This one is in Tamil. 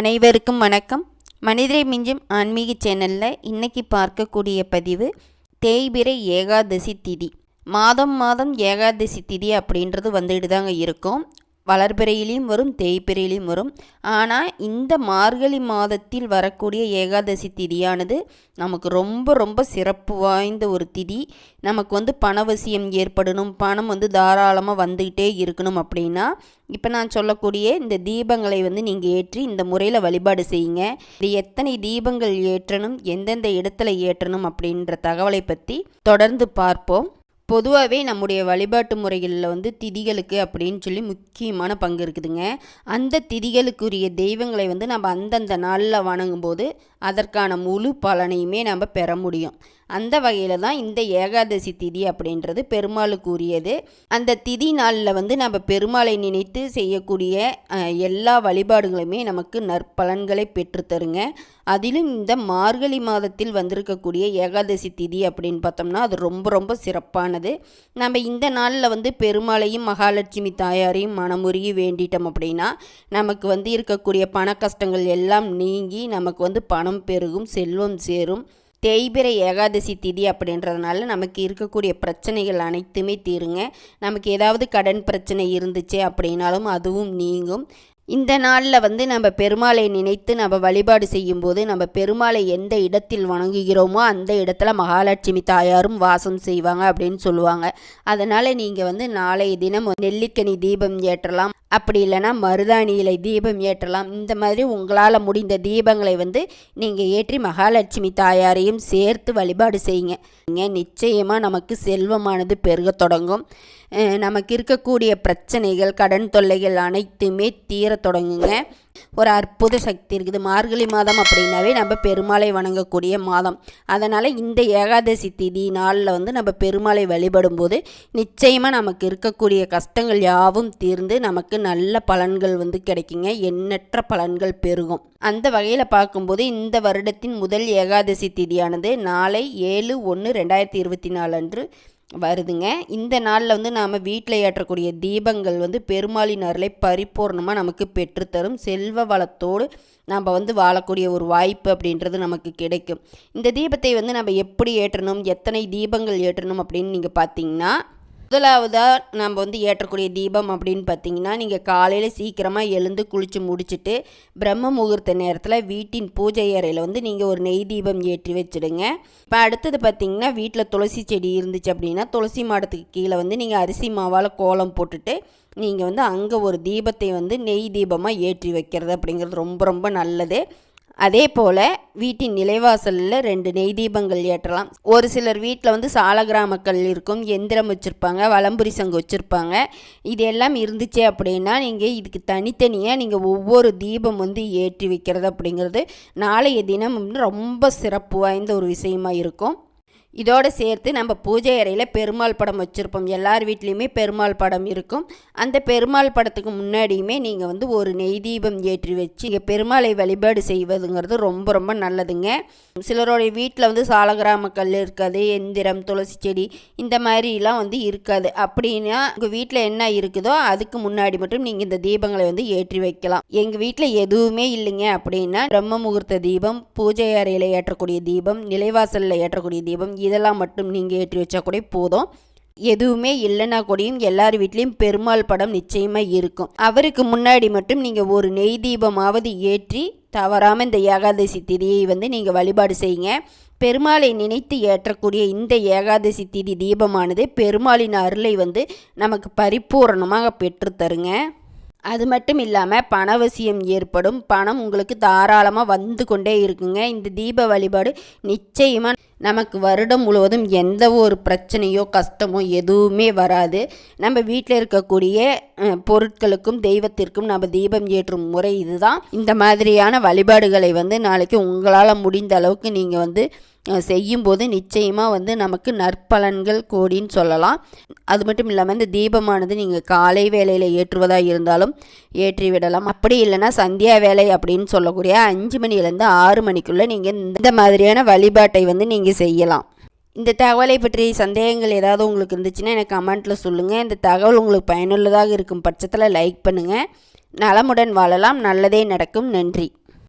அனைவருக்கும் வணக்கம். மனிதரை மிஞ்சும் ஆன்மீக சேனலில் இன்றைக்கி பார்க்கக்கூடிய பதிவு தேய்பிரை ஏகாதசி திதி. மாதம் மாதம் ஏகாதசி திதி அப்படின்றது வந்துட்டு தாங்க இருக்கும். வளர்பிறையிலையும் வரும் தேய்பிறையிலையும் வரும். ஆனால் இந்த மார்கழி மாதத்தில் வரக்கூடிய ஏகாதசி திதியானது நமக்கு ரொம்ப ரொம்ப சிறப்பு வாய்ந்த ஒரு திதி. நமக்கு வந்து பணவசியம் ஏற்படணும் பணம் வந்து தாராளமாக வந்துக்கிட்டே இருக்கணும் அப்படின்னா இப்போ நான் சொல்லக்கூடிய இந்த தீபங்களை வந்து நீங்கள் ஏற்றி இந்த முறையில் வழிபாடு செய்யுங்க. இது எத்தனை தீபங்கள் ஏற்றணும் எந்தெந்த இடத்துல ஏற்றணும் அப்படின்ற தகவலை பற்றி தொடர்ந்து பார்ப்போம். பொதுவாகவே நம்முடைய வழிபாட்டு முறைகளில் வந்து திதிகளுக்கு அப்படின்னு சொல்லி முக்கியமான பங்கு இருக்குதுங்க. அந்த திதிகளுக்குரிய தெய்வங்களை வந்து நம்ம அந்தந்த நாளில் வணங்கும்போது அதற்கான முழு பலனையுமே நம்ம பெற முடியும். அந்த வகையில் தான் இந்த ஏகாதசி திதி அப்படின்றது பெருமாளுக்கு உரியது அந்த திதி நாளில் வந்து நம்ம பெருமாளை நினைத்து செய்யக்கூடிய எல்லா வழிபாடுகளுமே நமக்கு நற்பலன்களை பெற்றுத்தருங்க அதிலும் இந்த மார்கழி மாதத்தில் வந்திருக்கக்கூடிய ஏகாதசி திதி அப்படின்னு பார்த்தோம்னா அது ரொம்ப ரொம்ப சிறப்பானது. நம்ம இந்த நாளில் வந்து பெருமாளையும் மகாலட்சுமி தாயாரையும் மனமுருகி வேண்டிட்டோம் அப்படின்னா நமக்கு வந்து இருக்கக்கூடிய பண கஷ்டங்கள் எல்லாம் நீங்கி நமக்கு வந்து பணம் பெருகும் செல்வம் சேரும். தேய்பிரை ஏகாதசி திதி அப்படின்றதுனால நமக்கு இருக்கக்கூடிய பிரச்சனைகள் அனைத்துமே தீருங்க. நமக்கு ஏதாவது கடன் பிரச்சனை இருந்துச்சு அப்படின்னாலும் அதுவும் நீங்கும். இந்த நாளில் வந்து நம்ம பெருமாளை நினைத்து நம்ம வழிபாடு செய்யும்போது நம்ம பெருமாளை எந்த இடத்தில் வணங்குகிறோமோ அந்த இடத்துல மகாலட்சுமி தாயாரும் வாசம் செய்வாங்க அப்படின்னு சொல்லுவாங்க. அதனால் நீங்கள் வந்து நாளைய தினம் நெல்லிக்கனி தீபம் ஏற்றலாம். அப்படி இல்லைன்னா மருதாணி இலை தீபம் ஏற்றலாம். இந்த மாதிரி உங்களால் முடிந்த தீபங்களை வந்து நீங்கள் ஏற்றி மகாலட்சுமி தாயாரையும் சேர்த்து வழிபாடு செய்யுங்க. நிச்சயமாக நமக்கு செல்வமானது பெருக தொடங்கும். நமக்கு இருக்கக்கூடிய பிரச்சனைகள் கடன் தொல்லைகள் அனைத்துமே தீர தொடங்குங்க. ஒரு அற்புத சக்தி இருக்குது. மார்கழி மாதம் அப்படின்னாவே நம்ம பெருமாளை வணங்கக்கூடிய மாதம். அதனால் இந்த ஏகாதசி திதி நாளில் வந்து நம்ம பெருமாளை வழிபடும் போது நிச்சயமாக நமக்கு இருக்கக்கூடிய கஷ்டங்கள் யாவும் தீர்ந்து நமக்கு நல்ல பலன்கள் வந்து கிடைக்குங்க. எண்ணற்ற பலன்கள் பெருகும். அந்த வகையில் பார்க்கும்போது இந்த வருடத்தின் முதல் ஏகாதசி திதியானது நாளை ஏழு ஒன்று ரெண்டாயிரத்தி இருபத்தி நாலு அன்று வருதுங்க. இந்த நாளில் வந்து நாம் வீட்டில் ஏற்றக்கூடிய தீபங்கள் வந்து பெருமாளின் அருளை பரிபூர்ணமாக நமக்கு பெற்றுத்தரும். செல்வ வளத்தோடு நம்ம வந்து வாழக்கூடிய ஒரு வாய்ப்பு அப்படின்றது நமக்கு கிடைக்கும். இந்த தீபத்தை வந்து நம்ம எப்படி ஏற்றணும்? எத்தனை தீபங்கள் ஏற்றணும் அப்படின்னு நீங்கள் பார்த்தீங்கன்னா முதலாவதாக நம்ம வந்து ஏற்றக்கூடிய தீபம் அப்படின்னு பார்த்தீங்கன்னா நீங்கள் காலையில் சீக்கிரமாக எழுந்து குளித்து முடிச்சுட்டு பிரம்ம முகூர்த்த நேரத்தில் வீட்டின் பூஜை அறையில் வந்து நீங்கள் ஒரு நெய் தீபம் ஏற்றி வச்சுடுங்க. இப்போ அடுத்தது பார்த்தீங்கன்னா வீட்டில் துளசி செடி இருந்துச்சு அப்படின்னா துளசி மாடத்துக்கு கீழே வந்து நீங்கள் அரிசி மாவால் கோலம் போட்டுட்டு நீங்கள் வந்து அங்கே ஒரு தீபத்தை வந்து நெய் தீபமாக ஏற்றி வைக்கிறது அப்படிங்கிறது ரொம்ப ரொம்ப நல்லது. அதே போல் வீட்டின் நிலைவாசலில் ரெண்டு நெய் தீபங்கள் ஏற்றலாம். ஒரு சிலர் வீட்டில் வந்து சாலகிராமக்கள் இருக்கும் எந்திரம் வச்சுருப்பாங்க வலம்புரி சங்கு வச்சுருப்பாங்க. இது எல்லாம் இருந்துச்சு அப்படின்னா நீங்கள் இதுக்கு தனித்தனியாக நீங்கள் ஒவ்வொரு தீபம் வந்து ஏற்றி வைக்கிறது அப்படிங்கிறது நாளைய தினம் வந்து ரொம்ப சிறப்பு வாய்ந்த ஒரு விஷயமா இருக்கும். இதோடு சேர்த்து நம்ம பூஜை அறையில் பெருமாள் படம் வச்சுருப்போம். எல்லார் வீட்லேயுமே பெருமாள் படம் இருக்கும். அந்த பெருமாள் படத்துக்கு முன்னாடியுமே நீங்கள் வந்து ஒரு நெய் தீபம் ஏற்றி வச்சு இங்கே பெருமாளை வழிபாடு செய்வதுங்கிறது ரொம்ப ரொம்ப நல்லதுங்க. சிலருடைய வீட்டில் வந்து சாலகிராம கல் இருக்காது எந்திரம் துளசி செடி இந்த மாதிரிலாம் வந்து இருக்காது. அப்படின்னா உங்கள் வீட்டில் என்ன இருக்குதோ அதுக்கு முன்னாடி மட்டும் நீங்கள் இந்த தீபங்களை வந்து ஏற்றி வைக்கலாம். எங்கள் வீட்டில் எதுவுமே இல்லைங்க அப்படின்னா பிரம்ம முகூர்த்த தீபம் பூஜை அறையில் ஏற்றக்கூடிய தீபம் நிலைவாசலில் ஏற்றக்கூடிய தீபம் இதெல்லாம் மட்டும் நீங்கள் ஏற்றி வச்சா கூட போதும். எதுவுமே இல்லைன்னா கூடயும் எல்லார் வீட்லேயும் பெருமாள் படம் நிச்சயமாக இருக்கும். அவருக்கு முன்னாடி மட்டும் நீங்கள் ஒரு நெய் தீபமாவது ஏற்றி தவறாமல் இந்த ஏகாதசி திதியை வந்து நீங்கள் வழிபாடு செய்யுங்க. பெருமாளை நினைத்து ஏற்றக்கூடிய இந்த ஏகாதசி திதி தீபமானது பெருமாளின் அருளை வந்து நமக்கு பரிபூரணமாக பெற்றுத்தருங்க அது மட்டும் இல்லாமல் பணவசியம் ஏற்படும். பணம் உங்களுக்கு தாராளமாக வந்து கொண்டே இருக்குங்க. இந்த தீப வழிபாடு நிச்சயமாக நமக்கு வருடம் முழுவதும் எந்த ஒரு பிரச்சனையோ கஷ்டமோ எதுவுமே வராது. நம்ம வீட்டில் இருக்கக்கூடிய பொருட்களுக்கும் தெய்வத்திற்கும் நம்ம தீபம் ஏற்றும் முறை இதுதான். இந்த மாதிரியான வழிபாடுகளை வந்து நாளைக்கு உங்களால் முடிந்த அளவுக்கு நீங்கள் வந்து செய்யும்போது நிச்சயமாக வந்து நமக்கு நற்பலன்கள் கோடின்னு சொல்லலாம். அது மட்டும் இல்லாமல் இந்த தீபமானது நீங்கள் காலை வேலையில் ஏற்றுவதாக இருந்தாலும் ஏற்றி விடலாம். அப்படி இல்லைன்னா சந்தியா வேலை அப்படின்னு சொல்லக்கூடிய அஞ்சு மணிலேருந்து ஆறு மணிக்குள்ளே நீங்கள் இந்த மாதிரியான வழிபாட்டை வந்து நீங்கள் நீங்கள் செய்யலாம். இந்த தகவலை பற்றி சந்தேகங்கள் ஏதாவது உங்களுக்கு இருந்துச்சுன்னா எனக்கு கமெண்ட்டில் சொல்லுங்கள் இந்த தகவல் உங்களுக்கு பயனுள்ளதாக இருக்கும் பட்சத்தில் லைக் பண்ணுங்கள் நலமுடன் வாழலாம். நல்லதே நடக்கும். நன்றி.